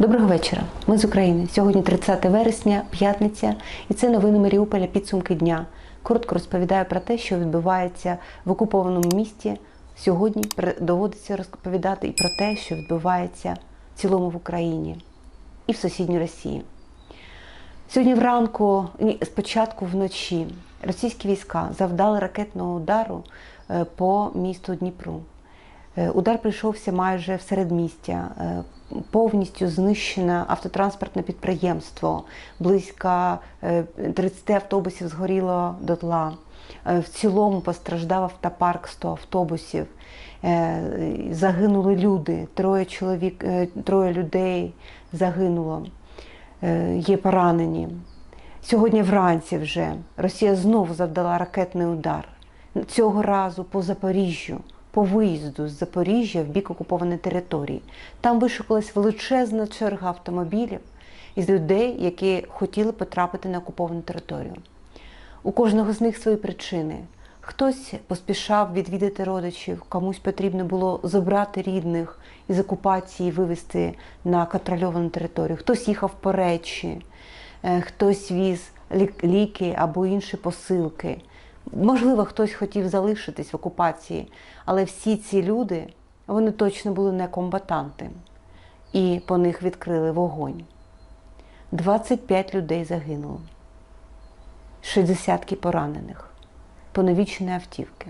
Доброго вечора. Ми з України. Сьогодні 30 вересня, п'ятниця, і це новини Маріуполя підсумки дня. Коротко розповідаю про те, що відбувається в окупованому місті. Сьогодні доводиться розповідати і про те, що відбувається в цілому в Україні і в сусідній Росії. Сьогодні вранку, спочатку вночі, російські війська завдали ракетного удару е, по місту Дніпру. Е, Удар прийшовся майже в середмістя. Е, Повністю знищене автотранспортне підприємство. Близько е, 30 автобусів згоріло дотла. Е, В цілому постраждав автопарк 100 автобусів. Е, Загинули люди. Троє чоловік, е, троє людей загинуло. Е, Є поранені. Сьогодні вранці вже Росія знову завдала ракетний удар. Цього разу по Запоріжжю, по виїзду з Запоріжжя в бік окупованої території. Там вишукалась величезна черга автомобілів із людей, які хотіли потрапити на окуповану територію. У кожного з них свої причини. Хтось поспішав відвідати родичів, комусь потрібно було забрати рідних із окупації, вивезти на контрольовану територію. Хтось їхав по речі, е, хтось віз ліки або інші посилки. Можливо, хтось хотів залишитись в окупації, але всі ці люди вони точно були не комбатанти, і по них відкрили вогонь. 25 людей загинуло, 60 поранених, поневічені автівки.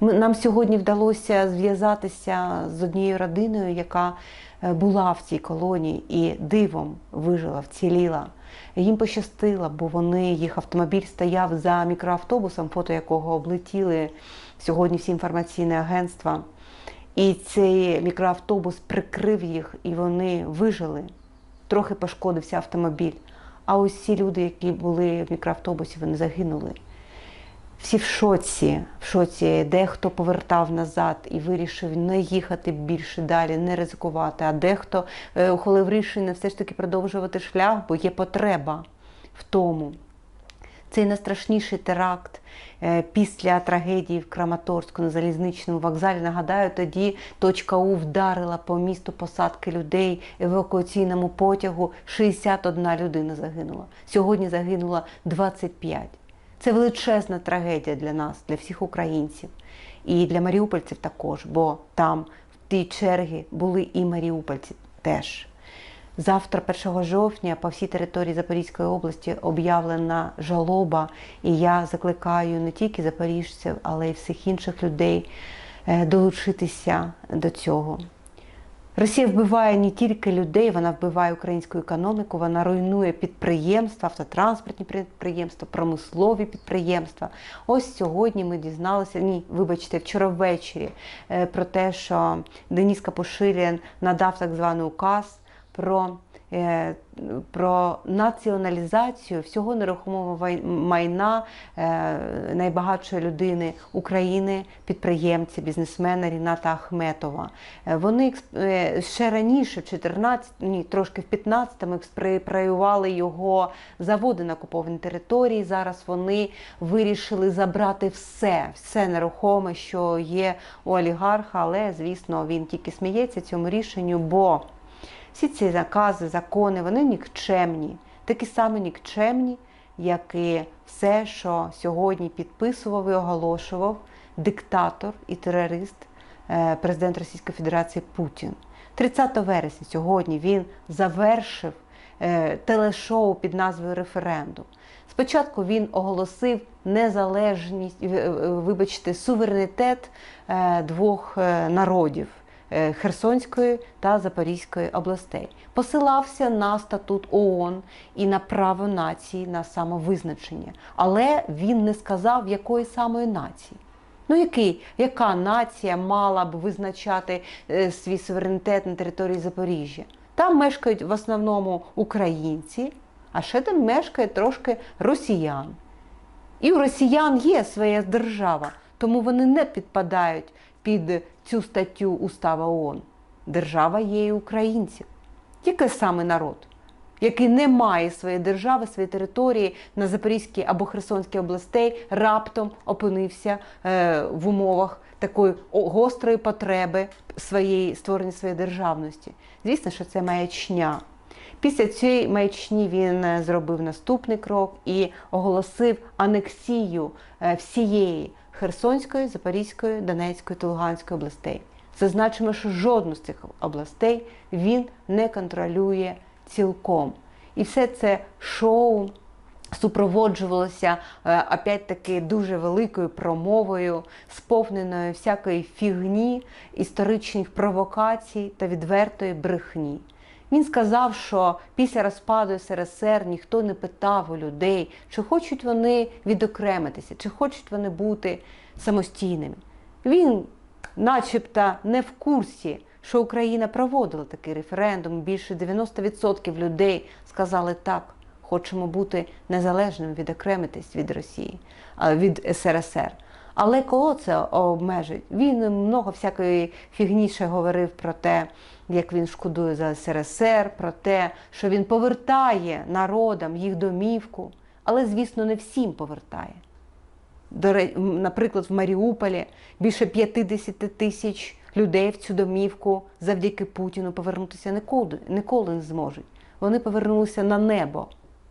Нам сьогодні вдалося зв'язатися з однією родиною, яка е, була в цій колонії і дивом вижила, вціліла. Їм пощастило, бо вони, їх автомобіль стояв за мікроавтобусом, фото якого облетіли сьогодні всі інформаційні агентства. І цей мікроавтобус прикрив їх, і вони вижили. Трохи пошкодився автомобіль. А усі люди, які були в мікроавтобусі, вони загинули. Всі в шоці, в шоці, дехто повертав назад і вирішив не їхати більше далі, не ризикувати. А дехто е, ухвалив рішення все ж таки продовжувати шлях, бо є потреба в тому. Цей найстрашніший теракт е, після трагедії в Краматорську на залізничному вокзалі. Нагадаю, тоді точка У вдарила по місту посадки людей евакуаційному потягу. 61 людина загинула. Сьогодні загинуло 25. Це величезна трагедія для нас, для всіх українців і для маріупольців також, бо там в тій чергі були і маріупольці теж. Завтра, 1 жовтня, по всій території Запорізької області об'явлена жалоба, і я закликаю не тільки запоріжців, але й всіх інших людей е, долучитися до цього. Росія вбиває не тільки людей, вона вбиває українську економіку, вона руйнує підприємства, автотранспортні підприємства, промислові підприємства. Ось сьогодні ми дізналися, ні, вибачте, вчора ввечері е, про те, що Деніс Капушилін надав так званий указ про, про націоналізацію всього нерухомого майна е, найбагатшої людини України, підприємця, бізнесмена Ріната Ахметова. Е, Вони е, ще раніше, в 14, ні, трошки в 15-му експроприювали його заводи на окупованій території. Зараз вони вирішили забрати все, все нерухоме, що є у олігарха, але звісно він тільки сміється цьому рішенню, бо всі ці накази, закони, вони нікчемні, такі самі нікчемні, як і все, що сьогодні підписував і оголошував диктатор і терорист, е, президент Російської Федерації Путін. 30 вересня сьогодні він завершив е, телешоу під назвою Референдум. Спочатку він оголосив незалежність, е, вибачте, суверенітет двох народів. Е, Херсонської та Запорізької областей посилався на статут ООН і на право нації на самовизначення, але він не сказав, якої самої нації. Ну, який, яка нація мала б визначати е, свій суверенітет на території Запоріжжя? Там мешкають в основному українці, а ще там мешкає трошки росіян. І у росіян є своя держава, тому вони не підпадають під цю статтю Устава ООН. Держава є і українців. Який саме народ, який не має своєї держави, своєї території на Запорізькій або Херсонській областей, раптом опинився е, в умовах такої гострої потреби своєї створення своєї державності. Звісно, що це маячня. Після цієї маячні він е, зробив наступний крок і оголосив анексію е, всієї Херсонської, Запорізької, Донецької та Луганської областей. Зазначимо, що жодну з цих областей він не контролює цілком. І все це шоу супроводжувалося е, опять-таки дуже великою промовою, сповненою всякої фігні, історичних провокацій та відвертої брехні. Він сказав, що після розпаду СРСР ніхто не питав у людей, чи хочуть вони відокремитися, чи хочуть вони бути самостійними. Він, начебто, не в курсі, що Україна проводила такий референдум. Більше 90% людей сказали так, хочемо бути незалежними, відокремитись від Росії, від СРСР. Але кого це обмежить? Він много всякої фігні ще говорив про те, як він шкодує за СРСР, про те, що він повертає народам їх домівку, але, звісно, не всім повертає. Наприклад, в Маріуполі більше 50 тисяч людей в цю домівку завдяки Путіну повернутися ніколи, не зможуть. Вони повернулися на небо,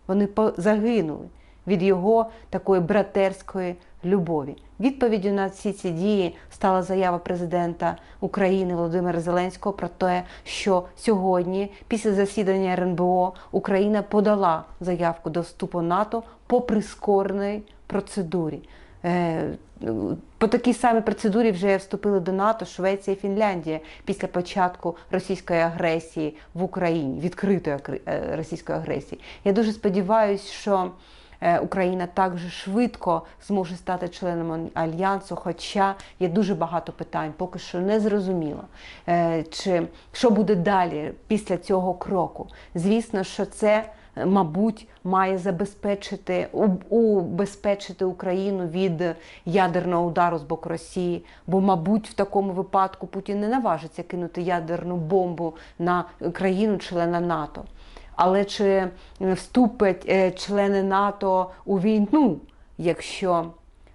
вони загинули від його такої братерської любові. Відповіддю на всі ці дії стала заява президента України Володимира Зеленського про те, що сьогодні, після засідання РНБО, Україна подала заявку до вступу НАТО по прискореної процедурі. Е, По такій самій процедурі вже вступили до НАТО Швеція і Фінляндія після початку російської агресії в Україні, відкритої е, російської агресії. Я дуже сподіваюся, що е, Україна також швидко зможе стати членом альянсу, хоча є дуже багато питань, поки що не зрозуміло, е, чи що буде далі після цього кроку. Звісно, що це мабуть, має забезпечити убезпечити Україну від ядерного удару з боку Росії. Бо, мабуть, в такому випадку Путін не наважиться кинути ядерну бомбу на країну-члена НАТО. Але чи вступять е, члени НАТО у війну, якщо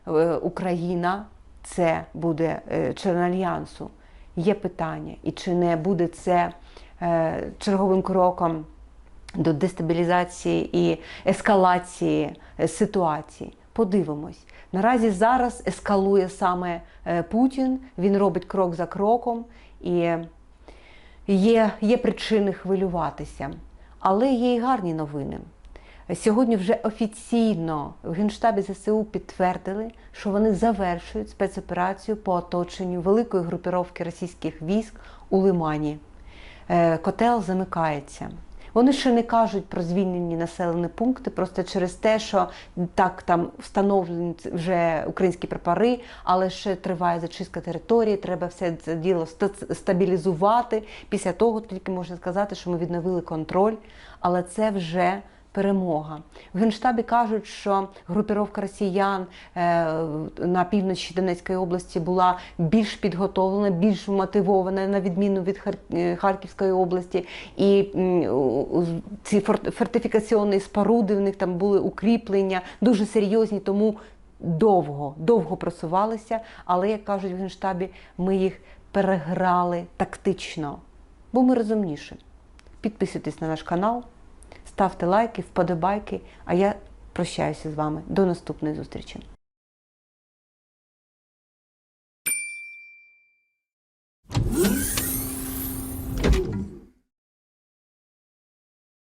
е, Україна це буде е, член альянсу? Є питання, і чи не буде це е, черговим кроком до дестабілізації і ескалації е, ситуації? Подивимось. Наразі зараз ескалує саме е, Путін, він робить крок за кроком і є, є причини хвилюватися. Але є і гарні новини. Сьогодні вже офіційно в Генштабі ЗСУ підтвердили, що вони завершують спецоперацію по оточенню великої групіровки російських військ у Лимані. Е, Котел замикається. Вони ще не кажуть про звільнені населені пункти, просто через те, що так там встановлені вже українські прапори, але ще триває зачистка території. Треба все це діло ста- стабілізувати. Після того тільки можна сказати, що ми відновили контроль, але це вже перемога. В Генштабі кажуть, що групіровка росіян е, на півночі Донецької області була більш підготовлена, більш мотивована, на відміну від е, Харківської області. І ці фортифікаційні споруди в них там були укріплення, дуже серйозні, тому довго, довго просувалися. Але, як кажуть в Генштабі, ми їх переграли тактично, бо ми розумніші. Підписуйтесь на наш канал, ставте лайки, вподобайки, а я прощаюся з вами. До наступної зустрічі.